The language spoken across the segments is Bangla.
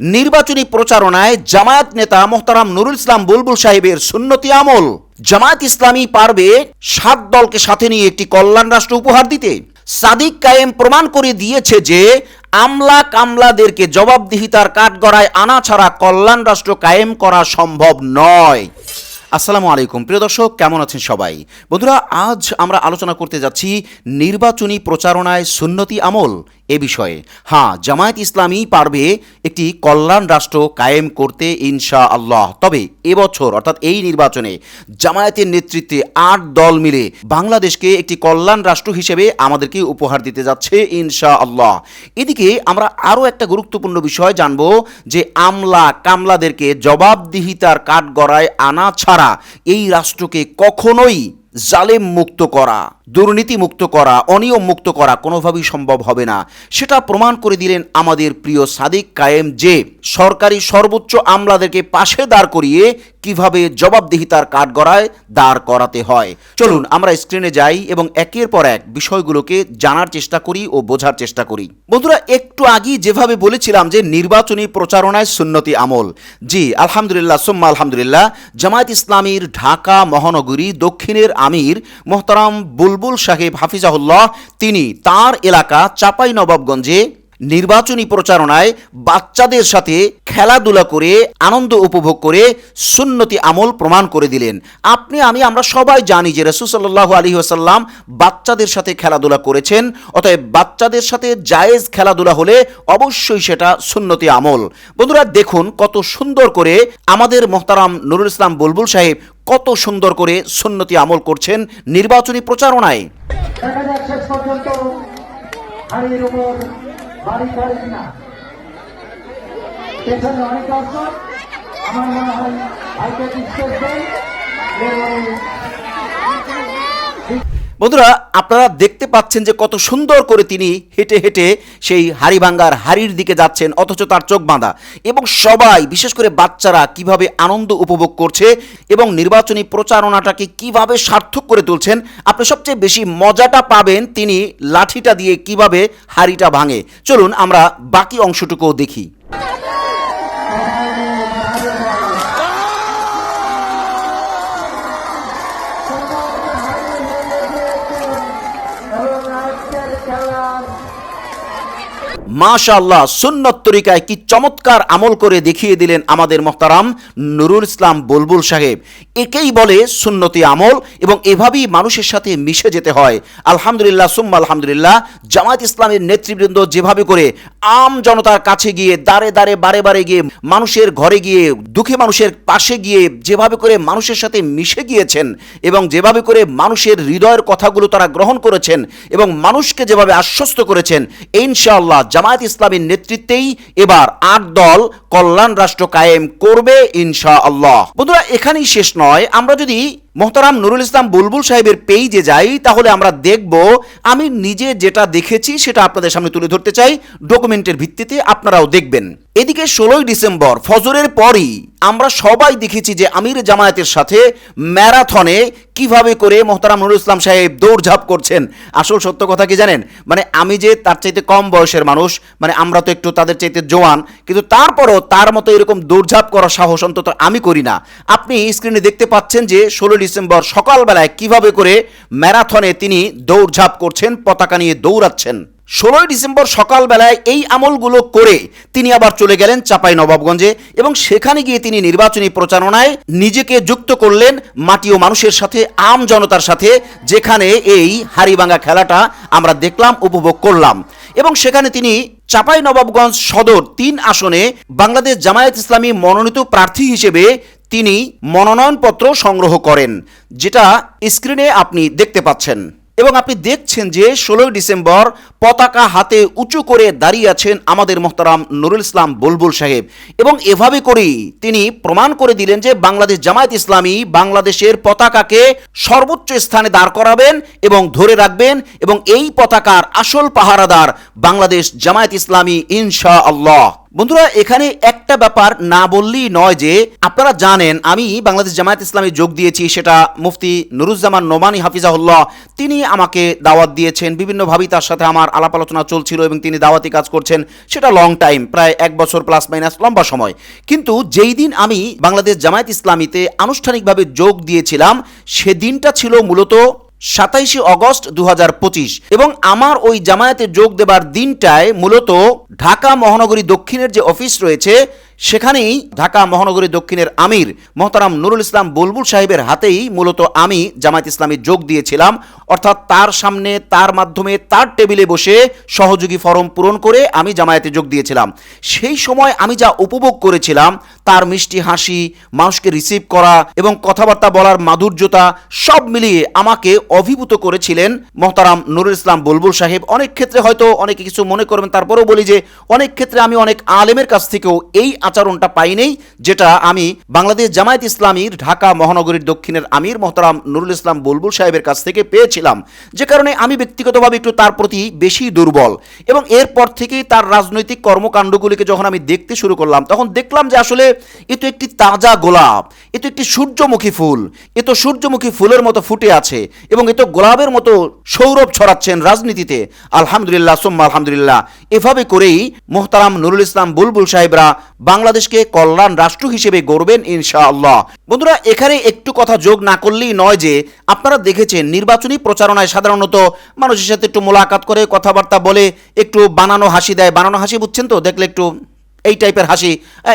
নির্বাচনী প্রচারণায় জামায়াত নেতা মোহতারাম নুরুল ইসলাম বুলবুল সাহেবের সুন্নতি আমল। জামায়াত ইসলামী পারবে সাত দলকে সাথে নিয়ে একটি কল্যাণ রাষ্ট্র উপহার দিতে। সাদিক কায়েম প্রমাণ করে দিয়েছে যে, আমলা কামলাদেরকে জবাবদিহিতার কাঠগড়ায় আনা ছাড়া কল্যাণ রাষ্ট্র কায়েম করা সম্ভব নয়। আসসালামু আলাইকুম। প্রিয় দর্শক, কেমন আছেন সবাই? বন্ধুরা, আজ আমরা আলোচনা করতে যাচ্ছি নির্বাচনী প্রচারণায় সুন্নতি আমল। এ বিষয়ে। হ্যাঁ জামায়াত ইসলামী পারবে একটি কল্যাণ রাষ্ট্র কায়েম করতে ইনশা আল্লাহ তবে এবছর অর্থাৎ এই নির্বাচনে জামায়াতের নেতৃত্বে আট দল মিলে বাংলাদেশকে একটি কল্যাণ রাষ্ট্র হিসেবে আমাদেরকে উপহার দিতে যাচ্ছে ইনশা আল্লাহ এদিকে আমরা আরও একটা গুরুত্বপূর্ণ বিষয় জানব যে আমলা কামলাদেরকে জবাবদিহিতার কাঠগড়ায় আনা ছাড়া এই রাষ্ট্রকে কখনোই জালেম মুক্ত করা, দুর্নীতি মুক্ত করা, অনিয়ম মুক্ত করা কোনোভাবেই সম্ভব হবে না। সেটা প্রমাণ করে দিলেন আমাদের প্রিয় সাদিক কায়েম যে সরকারি সর্বোচ্চ আমলাদেরকে পাশে দাঁড় করিয়ে কীভাবে জবাবদিহিতার কাঠগড়ায় দাঁড় করাতে হয়। চলুন, আমরা স্ক্রিনে যাই এবং একের পর এক বিষয়গুলোকে জানার চেষ্টা করি ও বোঝার চেষ্টা করি। বন্ধুরা, একটু আগেই যেভাবে বলেছিলাম যে নির্বাচনী প্রচারণায় সুন্নতি আমল। জি, আলহামদুলিল্লাহ, সোম্মা আলহামদুলিল্লাহ। জামায়াত ইসলামীর ঢাকা মহানগরী দক্ষিণের আমির মোহতারাম বুলবুল সাহেব হাফিজাহুল্লাহ, তিনি তার এলাকা চাপাই নবাবগঞ্জে নির্বাচনী প্রচারণায় বাচ্চাদের সাথে খেলাধুলা করে, আনন্দ উপভোগ করে সুন্নতি আমল প্রমাণ করে দিলেন। আপনি, আমি, আমরা সবাই জানি যে রসুসাল্লাহ আলী আসাল্লাম বাচ্চাদের সাথে খেলাধুলা করেছেন, অতএব বাচ্চাদের সাথে জায়েজ খেলাধুলা হলে অবশ্যই সেটা সুন্নতি আমল। বন্ধুরা, দেখুন কত সুন্দর করে আমাদের মোহতারাম নুরুল ইসলাম বুলবুল সাহেব কত সুন্দর করে সুন্নতি আমল করছেন নির্বাচনী প্রচারণায়। বাড়ি করে কিনা? পেছনে অনেক দর্শক। আমার মনে হয় হয়তো স্টেজ দেয় বন্ধুরা, আপনারা দেখতে পাচ্ছেন যে কত সুন্দর করে তিনি হেঁটে হেঁটে সেই হাড়িভাঙ্গার হাড়ির দিকে যাচ্ছেন, অথচ তার চোখ বাঁধা। এবং সবাই, বিশেষ করে বাচ্চারা, কীভাবে আনন্দ উপভোগ করছে এবং নির্বাচনী প্রচারণাটাকে কীভাবে সার্থক করে তুলছেন, আপনি সবচেয়ে বেশি মজাটা পাবেন তিনি লাঠিটা দিয়ে কীভাবে হাড়িটা ভাঙে। চলুন, আমরা বাকি অংশটুকুও দেখি। মাশাআল্লাহ, সুন্নত তরিকায় কি চমৎকার আমল করে দেখিয়ে দিলেন আমাদের মোহতারাম নুরুল ইসলাম বুলবুল সাহেব। একেই বলে সুন্নতি আমল এবং এভাবেই মানুষের সাথে মিশে যেতে হয়। আলহামদুলিল্লাহ, সুম্মা আলহামদুলিল্লাহ, জামায়াত ইসলামের নেতৃবৃন্দ যেভাবে করে আম জনতার কাছে গিয়ে দাঁড়ে দাঁড়ে বারে বারে গিয়ে, মানুষের ঘরে গিয়ে, দুঃখী মানুষের পাশে গিয়ে যেভাবে করে মানুষের সাথে মিশে গিয়েছেন এবং যেভাবে করে মানুষের হৃদয়ের কথাগুলো তারা গ্রহণ করেছেন এবং মানুষকে যেভাবে আশ্বস্ত করেছেন, ইনশাআল্লাহ জামায়াত ইসলামের নেতৃত্বেই এবার আট দল কল্যাণ রাষ্ট্র কায়েম করবে ইনশা আল্লাহ বন্ধুরা, এখানেই শেষ নয়। আমরা যদি মোহতারাম নুরুল ইসলাম বুলবুল সাহেবের পেইজে যাই, তাহলে আমরা দেখব, আমি নিজে যেটা দেখেছি সেটা আপনাদের সামনে তুলে ধরতে চাই। ডকুমেন্টের ভিত্তিতে আপনারাও দেখবেন। এদিকে ষোলোই ডিসেম্বর, ফজরের পরই আমরা সবাই দেখেছি যে আমির জামায়াতের সাথে ম্যারাথনে কীভাবে করে মোহতারাম নুরুল ইসলাম সাহেব দৌড়ঝাঁপ করছেন। আসল সত্য কথা কি জানেন? মানে আমি যে তার চাইতে কম বয়সের মানুষ মানে আমরা তো একটু তাদের চাইতে জোয়ান, কিন্তু তারপরও তার মতো এরকম দৌড়ঝাঁপ করার সাহস অন্তত আমি করি না। আপনি স্ক্রিনে দেখতে পাচ্ছেন যে ষোলো ডিসেম্বর সকালবেলায় কীভাবে করে ম্যারাথনে তিনি দৌড়ঝাঁপ করছেন, পতাকা নিয়ে দৌড়াচ্ছেন। ষোলোই ডিসেম্বর সকালবেলায় এই আমলগুলো করে তিনি আবার চলে গেলেন চাপাই নবাবগঞ্জে এবং সেখানে গিয়ে তিনি নির্বাচনী প্রচারণায় নিজেকে যুক্ত করলেন মাটি ও মানুষের সাথে, আম জনতার সাথে, যেখানে এই হাড়িভাঙ্গা খেলাটা আমরা দেখলাম, উপভোগ করলাম। এবং সেখানে তিনি চাপাই নবাবগঞ্জ সদর তিন আসনে বাংলাদেশ জামায়াত ইসলামী মনোনীত প্রার্থী হিসেবে তিনি মনোনয়নপত্র সংগ্রহ করেন, যেটা স্ক্রিনে আপনি দেখতে পাচ্ছেন। এবং আপনি দেখছেন যে ষোলোই ডিসেম্বর পতাকা হাতে উঁচু করে দাঁড়িয়ে আছেন আমাদের মোহতারাম নুরুল ইসলাম বুলবুল সাহেব। এবং এভাবে করেই তিনি প্রমাণ করে দিলেন যে বাংলাদেশ জামায়াত ইসলামী বাংলাদেশের পতাকাকে সর্বোচ্চ স্থানে দাঁড় করাবেন এবং ধরে রাখবেন এবং এই পতাকার আসল পাহারাদার বাংলাদেশ জামায়াত ইসলামী ইনশা আল্লাহ বন্ধুরা, এখানে একটা ব্যাপার না বললেই নয় যে আপনারা জানেন, আমি বাংলাদেশ জামায়াত ইসলামে যোগ দিয়েছি, সেটা মুফতি নুরুজ্জামান নোমানি হাফিজাহুল্লাহ। তিনি আমাকে দাওয়াত দিয়েছেন, বিভিন্নভাবেই তার সাথে আমার আলাপ আলোচনা চলছিল এবং তিনি দাওয়াতি কাজ করছেন, সেটা লং টাইম প্রায় এক বছর প্লাস মাইনাস লম্বা সময়। কিন্তু যেই দিন আমি বাংলাদেশ জামায়াত ইসলামীতে আনুষ্ঠানিকভাবে যোগ দিয়েছিলাম, সেদিনটা ছিল মূলত সাতাইশে অগস্ট দু হাজার পঁচিশ এবং আমার ওই জামায়াতে যোগ দেবার দিনটায় মূলত ঢাকা মহানগরী দক্ষিণের যে অফিস রয়েছে সেখানেই ঢাকা মহানগরী দক্ষিণের আমির মোহতারাম নুরুল ইসলাম বুলবুল সাহেবের হাতেই মূলত আমি জামায়াত ইসলামী যোগ দিয়েছিলাম। অর্থাৎ তার সামনে, তার মাধ্যমে, তার টেবিলে বসে সহযোগী ফরম পূরণ করে আমি জামায়াতে যোগ দিয়েছিলাম। সেই সময় আমি যা উপভোগ করেছিলাম, তার মিষ্টি হাসি, মানুষকে রিসিভ করা এবং কথাবার্তা বলার মাধুর্যতা সব মিলিয়ে আমাকে অভিভূত করেছিলেন মোহতারাম নুরুল ইসলাম বুলবুল সাহেব। অনেক ক্ষেত্রে হয়তো অনেকে কিছু মনে করবেন, তারপরেও বলি যে অনেক ক্ষেত্রে আমি অনেক আলেমের কাছ থেকেও এই আচরণটা পাইনি, যেটা আমি বাংলাদেশ জামায়াত ইসলামীর ঢাকা মহানগরীর দক্ষিণের আমির মোহতারাম নুরুল ইসলাম বুলবুল সাহেবের কাছ থেকে পেয়েছিলাম। যে কারণে আমি ব্যক্তিগতভাবে একটু তার প্রতি বেশি দুর্বল এবং এরপর থেকেই তার রাজনৈতিক কর্মকাণ্ডগুলিকে যখন আমি দেখতে শুরু করলাম, তখন দেখলাম যে আসলে এ তো একটি তাজা গোলাপ, এ তো একটি সূর্যমুখী ফুল, এ তো সূর্যমুখী ফুলের মতো ফুটে আছে এবং এ তো গোলাপের মতো সৌরভ ছড়াচ্ছেন রাজনীতিতে। আলহামদুলিল্লাহ, সোম্মা আলহামদুলিল্লাহ। এভাবে করেই মোহতারাম নুরুল ইসলাম বুলবুল সাহেবরা বাংলাদেশকে কল্যাণ রাষ্ট্র হিসেবে গড়বেন ইনশাআল্লাহ। বন্ধুরা, এখানে একটু কথা যোগ না করলেই নয় যে, আপনারা দেখেছেন নির্বাচনী প্রচারণায় সাধারণত মানুষের সাথে একটু মোলাকাত করে কথাবার্তা বলে, একটু বানানো হাসি দেয়। বানানো হাসি বুঝছেন তো? দেখলে একটু এই টাইপের হাসি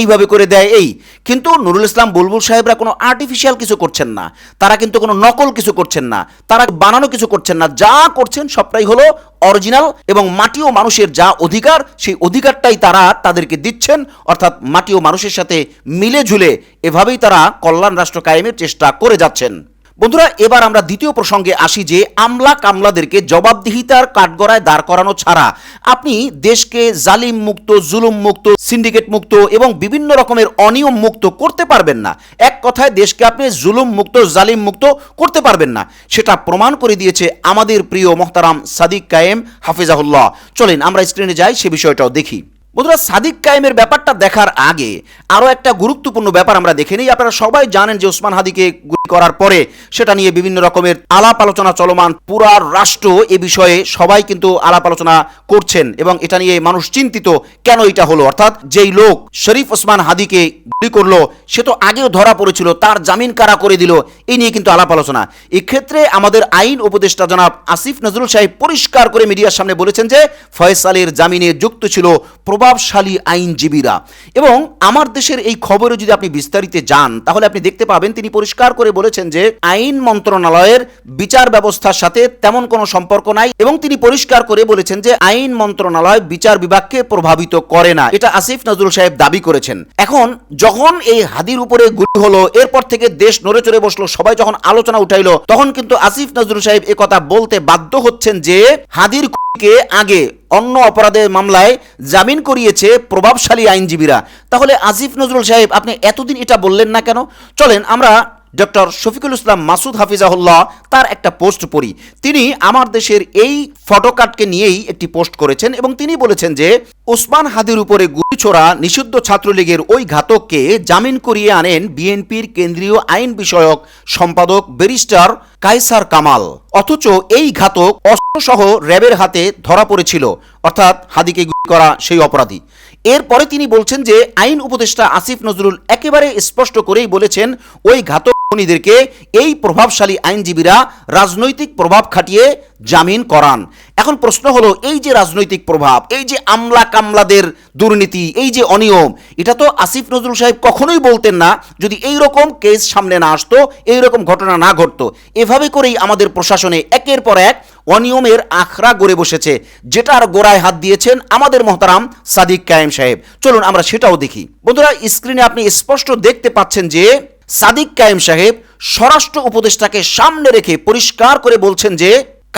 এইভাবে করে দেয়, এই। কিন্তু নুরুল ইসলাম বুলবুল সাহেবরা কোনো আর্টিফিশিয়াল কিছু করছেন না। তারা কিন্তু কোনো নকল কিছু করছেন না। তারা বানানো কিছু করছেন না। যা করছেন সবটাই হলো অরিজিনাল এবং মাটি ও মানুষের যা অধিকার, সেই অধিকারটাই তারা তাদেরকে দিচ্ছেন। অর্থাৎ মাটি ও মানুষের সাথে মিলে ঝুলে এভাবেই তারা কল্যাণ রাষ্ট্র কায়েমের চেষ্টা করে যাচ্ছেন। বন্ধুরা, এবার আমরা দ্বিতীয় প্রসঙ্গে আসি যে আমলা কামলাদেরকে জবাবদিহিতার কাঠগড়ায় দাঁড় করানো ছাড়া আপনি দেশকে জালিম মুক্ত, জুলুম মুক্ত, সিন্ডিকেট মুক্ত এবং বিভিন্ন রকমের অনিয়ম মুক্ত করতে পারবেন না। এক কথায়, দেশকে আপনি জুলুম মুক্ত, জালিম মুক্ত করতে পারবেন না। সেটা প্রমাণ করে দিয়েছে আমাদের প্রিয় মোহতারাম সাদিক কায়েম, হাফিজাহুল্লাহ। চলেন, আমরা স্ক্রিনে যাই, সে বিষয়টাও দেখি। বন্ধুরা, সাদিক কায়েমের ব্যাপারটা দেখার আগে আরও একটা গুরুত্বপূর্ণ ব্যাপার আমরা দেখে নিই। আপনারা সবাই জানেন যে ওসমান হাদিকে গুলি করার পরে সেটা নিয়ে বিভিন্ন রকমের আলাপ আলোচনা চলমান পুরা রাষ্ট্র এ বিষয়ে সবাই কিন্তু আলাপ আলোচনা করছেন এবং এটা নিয়ে মানুষ চিন্তিত কেন এটা হলো? অর্থাৎ যেই লোক শরীফ ওসমান হাদিকে গুলি করল, সে তো আগেও ধরা পড়েছিল, তার জামিন কারা করে দিল এই নিয়ে কিন্তু আলাপ আলোচনা। এক্ষেত্রে আমাদের আইন উপদেষ্টা জনাব আসিফ নজরুল সাহেব পরিষ্কার করে মিডিয়ার সামনে বলেছেন যে ফয়সালের জামিনে যুক্ত ছিল প্রভাবশালী আইনজীবীরা। এবং আমার দেশের এই খবরে যদি আপনি বিস্তারিত যান, তাহলে আপনি দেখতে পাবেন তিনি পরিষ্কার করে বলেছেন যে আইন মন্ত্রণালয়ের বিচার ব্যবস্থার সাথে তেমন কোনো সম্পর্ক নাই এবং তিনি পরিষ্কার করে বলেছেন যে আইন মন্ত্রণালয় বিচার বিভাগকে প্রভাবিত করে না। এটা আসিফ নজরুল সাহেব দাবি করেছেন। এখন যখন এই হাদির উপরে গুলি হলো, এরপর থেকে দেশ নড়ে চড়ে বসল, সবাই যখন আলোচনা উঠাইলো, তখন কিন্তু আসিফ নজরুল সাহেব এ কথা বলতে বাধ্য হচ্ছেন যে হাদির কে আগে অন্য অপরাধের মামলায় জামিন করিয়েছে প্রভাবশালী আইনজীবীরা? তাহলে আজিফ নজরুল সাহেব, আপনি এতদিন এটা বললেন না কেন? চলেন, আমরা ডক্টর শফিকুল ইসলাম মাসুদ হাফিজাহুল্লাহ তার একটা পোস্ট পড়ি। তিনি আমার দেশের এই ফটোকার্ডকে নিয়েই একটি পোস্ট করেছেন এবং তিনি বলেছেন যে, ওসমান হাদির উপরে গুলি ছোড়া নিষিদ্ধ ছাত্রলীগের ওই ঘাতককে জামিন করিয়ে আনেন বিএনপির কেন্দ্রীয় আইন বিষয়ক সম্পাদক ব্যারিস্টার কায়সার কামাল। অথচ এই ঘাতক অস্ত্রসহ র্যাবের হাতে ধরা পড়েছিল। অর্থাৎ হাদিকে গুলি করা সেই অপরাধী। এরপরে তিনি বলছেন যে আইন উপদেষ্টা আসিফ নজরুল একেবারে স্পষ্ট করেই বলেছেন, ওই ঘাতক খুনিদেরকে এই প্রভাবশালী আইনজীবীরা রাজনৈতিক প্রভাব খাটিয়ে জামিন করান। এখন প্রশ্ন হলো, এই যে রাজনৈতিক প্রভাব, এই যে আমলা কামলাদের দুর্নীতি, এই যে অনিয়ম, এটা তো আসিফ নজরুল সাহেব কখনোই বলতেন না, যদি এই রকম কেস সামনে না আসতো, এই রকম ঘটনা না ঘটতো। এভাবে করেই আমাদের প্রশাসনে একের পর এক অনিয়মের আখড়া গড়ে বসেছে যেটার গোড়ায় হাত দিয়েছেন আমাদের মহতারাম সাদিক কায়েম সাহেব। চলুন আমরা সেটাও দেখি। বন্ধুরা স্ক্রিনে আপনি স্পষ্ট দেখতে পাচ্ছেন যে, সাদিক কায়েম সাহেব স্বরাষ্ট্র উপদেষ্টাকে সামনে রেখে পরিষ্কার করে বলছেন যে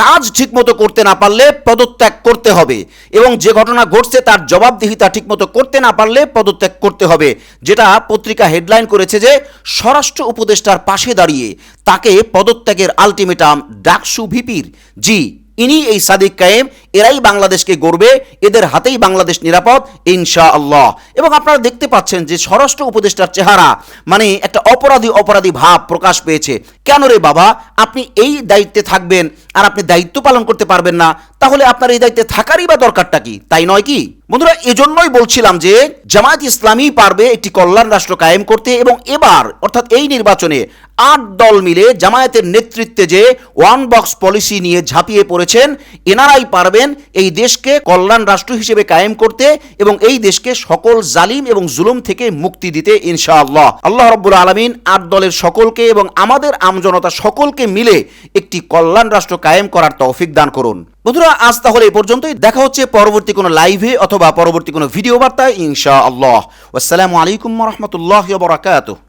কাজ ঠিকমতো করতে না পারলে পদত্যাগ করতে হবে। এবং যে ঘটনা ঘটছে তার জবাবদিহিতা ঠিকমতো করতে না পারলে পদত্যাগ করতে হবে। যেটা পত্রিকা হেডলাইন করেছে যে, স্বরাষ্ট্র উপদেষ্টার পাশে দাঁড়িয়ে তাকে পদত্যাগের আলটিমেটাম ডাকসু ভিপির। জি ইনি এই সাদিক কায়েম, এরাই বাংলাদেশকে গড়বে, এদের হাতেই বাংলাদেশ নিরাপদ ইনশা আল্লাহ এবং আপনারা দেখতে পাচ্ছেন যে স্বরাষ্ট্র উপদেষ্টার চেহারা মানে একটা অপরাধী অপরাধী ভাব প্রকাশ পেয়েছে। কেন রে বাবা? আপনি এই দায়িত্বে থাকবেন আর আপনি দায়িত্ব পালন করতে পারবেন না। তাহলে আপনার এই দায়িত্বে থাকারই বা দরকারটা কি? তাই নয় কি? বন্ধুরা, এজন্যই বলছিলাম যে জামায়াত ইসলামী পারবে একটি কল্যাণ রাষ্ট্র কায়েম করতে এবং এবার, অর্থাৎ এই নির্বাচনে আট দল মিলে জামায়াতের নেতৃত্বে যে ওয়ান বক্স পলিসি নিয়ে ঝাঁপিয়ে পড়েছেন, এনারাই পারবেন এই দেশকে কল্যাণ রাষ্ট্র হিসেবে কায়েম করতে এবং এই দেশকে সকল জালিম এবং জুলুম থেকে মুক্তি দিতে, ইনশাআল্লাহ। আল্লাহ রব্বুল আলমিন আট দলের সকলকে এবং আমাদের আমজনতা সকলকে মিলে একটি কল্যাণ রাষ্ট্র কায়েম করার তৌফিক দান করুন। বন্ধুরা, আজ তাহলে এই পর্যন্তই। দেখা হচ্ছে পরবর্তী কোনো লাইভে অথবা পরবর্তী কোনো ভিডিও বার্তায় ইনশা আল্লাহ আসসালামু আলাইকুম রহমতুল্লাহ বরাকাতুহ।